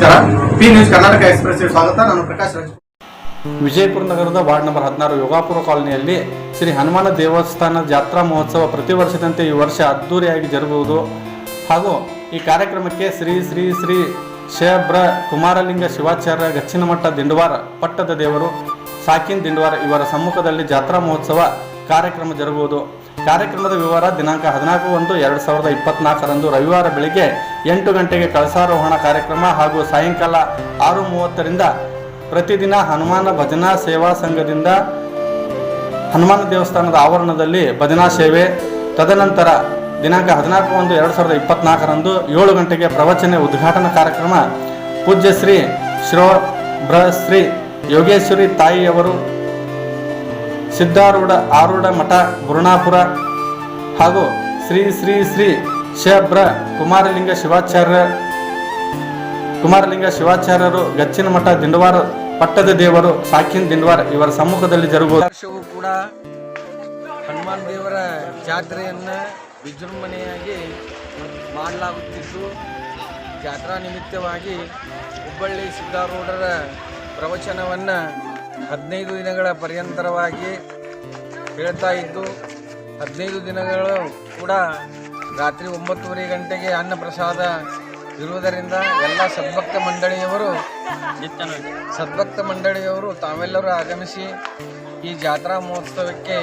Karnataka express ಸ್ವಾಗತ. ನಾನು ಪ್ರಕಾಶ್ ವಿಜಯಪುರ ನಗರದ ವಾರ್ಡ್ ನಂಬರ್ ಹದಿನಾರು ಯೋಗಾಪುರ ಕಾಲೋನಿಯಲ್ಲಿ ಶ್ರೀ ಹನುಮಾನ ದೇವಸ್ಥಾನ ಜಾತ್ರಾ ಮಹೋತ್ಸವ ಪ್ರತಿ ವರ್ಷದಂತೆ ಈ ವರ್ಷ ಅದ್ದೂರಿಯಾಗಿ ಜರುಗುವುದು. ಹಾಗೂ ಈ ಕಾರ್ಯಕ್ರಮಕ್ಕೆ ಶ್ರೀ ಶ್ರೀ ಶ್ರೀ ಶೇಬ್ರ ಕುಮಾರಲಿಂಗ ಶಿವಾಚಾರ್ಯ ಗಚ್ಚಿನಮಠ ದಿಂಡವಾರ ಪಟ್ಟದ ದೇವರು, ಸಾಕಿನ್ ದಿಂಡವಾರ ಇವರ ಸಮ್ಮುಖದಲ್ಲಿ ಜಾತ್ರಾ ಮಹೋತ್ಸವ ಕಾರ್ಯಕ್ರಮ ಜರುಗುವುದು. ಕಾರ್ಯಕ್ರಮದ ವಿವರ ದಿನಾಂಕ ಹದಿನಾಲ್ಕು ಒಂದು ಎರಡು ಸಾವಿರದ ಇಪ್ಪತ್ನಾಲ್ಕರಂದು ರವಿವಾರ ಬೆಳಿಗ್ಗೆ ಎಂಟು ಗಂಟೆಗೆ ಕಳಸಾರೋಹಣ ಕಾರ್ಯಕ್ರಮ ಹಾಗೂ ಸಾಯಂಕಾಲ ಆರು ಮೂವತ್ತರಿಂದ ಪ್ರತಿದಿನ ಹನುಮಾನ ಭಜನಾ ಸೇವಾ ಸಂಘದಿಂದ ಹನುಮಾನ ದೇವಸ್ಥಾನದ ಆವರಣದಲ್ಲಿ ಭಜನಾ ಸೇವೆ. ತದನಂತರ ದಿನಾಂಕ ಹದಿನಾಲ್ಕು ಒಂದು ಎರಡು ಸಾವಿರದ ಇಪ್ಪತ್ನಾಲ್ಕರಂದು ಏಳು ಗಂಟೆಗೆ ಪ್ರವಚನ ಉದ್ಘಾಟನಾ ಕಾರ್ಯಕ್ರಮ. ಪೂಜ್ಯ ಶ್ರೀ ಶ್ರೋ ಬ್ರ ಶ್ರೀ ಯೋಗೇಶ್ವರಿ ತಾಯಿಯವರು ಸಿದ್ಧಾರೂಢ, ಆರೂಢ ಮಠ ಗುರುಣಾಪುರ ಹಾಗೂ ಶ್ರೀ ಶ್ರೀ ಶ್ರೀ ಶಬ್ರ ಕುಮಾರಲಿಂಗ ಶಿವಾಚಾರ್ಯ, ಕುಮಾರಲಿಂಗ ಶಿವಾಚಾರ್ಯರು, ಗಚ್ಚಿನ ಮಠ, ದಿಂಡವಾರ ಪಟ್ಟದ ದೇವರು, ಸಾಕಿನ್ ದಿಂಡವಾರ ಇವರ ಸಮ್ಮುಖದಲ್ಲಿ ಜರುಗುವ ಕೂಡ ಹನುಮಾನ್ ದೇವರ ಜಾತ್ರೆಯನ್ನು ವಿಜೃಂಭಣೆಯಾಗಿ ಮಾಡಲಾಗುತ್ತಿದ್ದು, ಜಾತ್ರಾ ನಿಮಿತ್ತವಾಗಿ ಹುಬ್ಬಳ್ಳಿ ಸಿದ್ಧಾರೂಢರ ಪ್ರವಚನವನ್ನು ಹದಿನೈದು ದಿನಗಳ ಪರ್ಯಂತರವಾಗಿ ಹೇಳ್ತಾ ಇದ್ದು, ಹದಿನೈದು ದಿನಗಳು ಕೂಡ ರಾತ್ರಿ ಒಂಬತ್ತುವರೆ ಗಂಟೆಗೆ ಅನ್ನ ಪ್ರಸಾದ ಇರುವುದರಿಂದ ಎಲ್ಲ ಸದ್ಭಕ್ತ ಮಂಡಳಿಯವರು ಸದ್ಭಕ್ತ ಮಂಡಳಿಯವರು ತಾವೆಲ್ಲರೂ ಆಗಮಿಸಿ ಈ ಜಾತ್ರಾ ಮಹೋತ್ಸವಕ್ಕೆ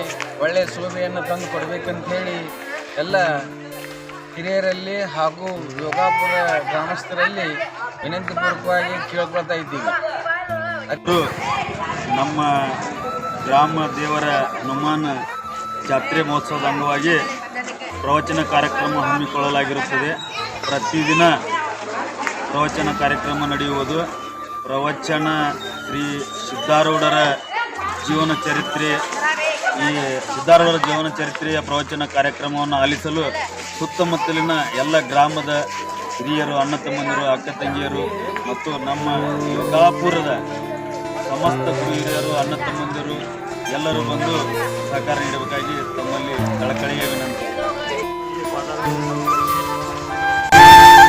ಒಳ್ಳೆಯ ಶೋಭೆಯನ್ನು ತಂದು ಕೊಡಬೇಕಂತ ಹೇಳಿ ಎಲ್ಲ ಹಿರಿಯರಲ್ಲಿ ಹಾಗೂ ಯೋಗಾಪುರ ಗ್ರಾಮಸ್ಥರಲ್ಲಿ ವಿನಂತಿಪೂರ್ವಕವಾಗಿ ಕೇಳ್ಕೊಳ್ತಾ ಇದ್ದೀವಿ. ಇದು ನಮ್ಮ ಗ್ರಾಮ ದೇವರ ಹನುಮಾನ ಜಾತ್ರೆ ಮಹೋತ್ಸವದ ಅಂಗವಾಗಿ ಪ್ರವಚನ ಕಾರ್ಯಕ್ರಮ ಹಮ್ಮಿಕೊಳ್ಳಲಾಗಿರುತ್ತದೆ. ಪ್ರತಿದಿನ ಪ್ರವಚನ ಕಾರ್ಯಕ್ರಮ ನಡೆಯುವುದು. ಪ್ರವಚನ ಶ್ರೀ ಸಿದ್ಧಾರೂಢರ ಜೀವನ ಚರಿತ್ರೆ, ಈ ಸಿದ್ಧಾರೂಢರ ಜೀವನ ಚರಿತ್ರೆಯ ಪ್ರವಚನ ಕಾರ್ಯಕ್ರಮವನ್ನು ಆಲಿಸಲು ಸುತ್ತಮುತ್ತಲಿನ ಎಲ್ಲ ಗ್ರಾಮದ ಹಿರಿಯರು, ಅಣ್ಣ ತಮ್ಮಂದಿರು, ಅಕ್ಕ ತಂಗಿಯರು ಮತ್ತು ನಮ್ಮ ಯೋಗಾಪುರದ ಸಮಸ್ತ ಹಿರಿಯರು ಅಣ್ಣ ತಮ್ಮಂದಿರು ಎಲ್ಲರೂ ಬಂದು ಸಹಕಾರ ನೀಡಬೇಕಾಗಿ ತಮ್ಮಲ್ಲಿ ಕಳಕಳಿಯ ವಿನಂತಿ.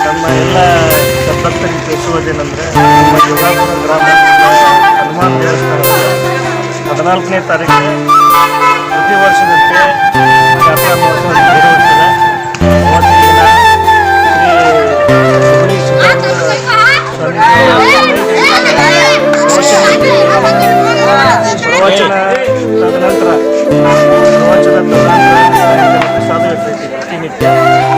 ನಮ್ಮ ಎಲ್ಲ ಸದ್ಭಕ್ತರಿಗೆ ತಿಳಿಸುವುದೇನೆಂದರೆ ನಮ್ಮ ಯೋಗಾಪುರ ಗ್ರಾಮ ಹನುಮಾನ್ ದೇವಸ್ಥಾನದಲ್ಲಿ ಹದಿನಾಲ್ಕನೇ ತಾರೀಕು. ತದನಂತರ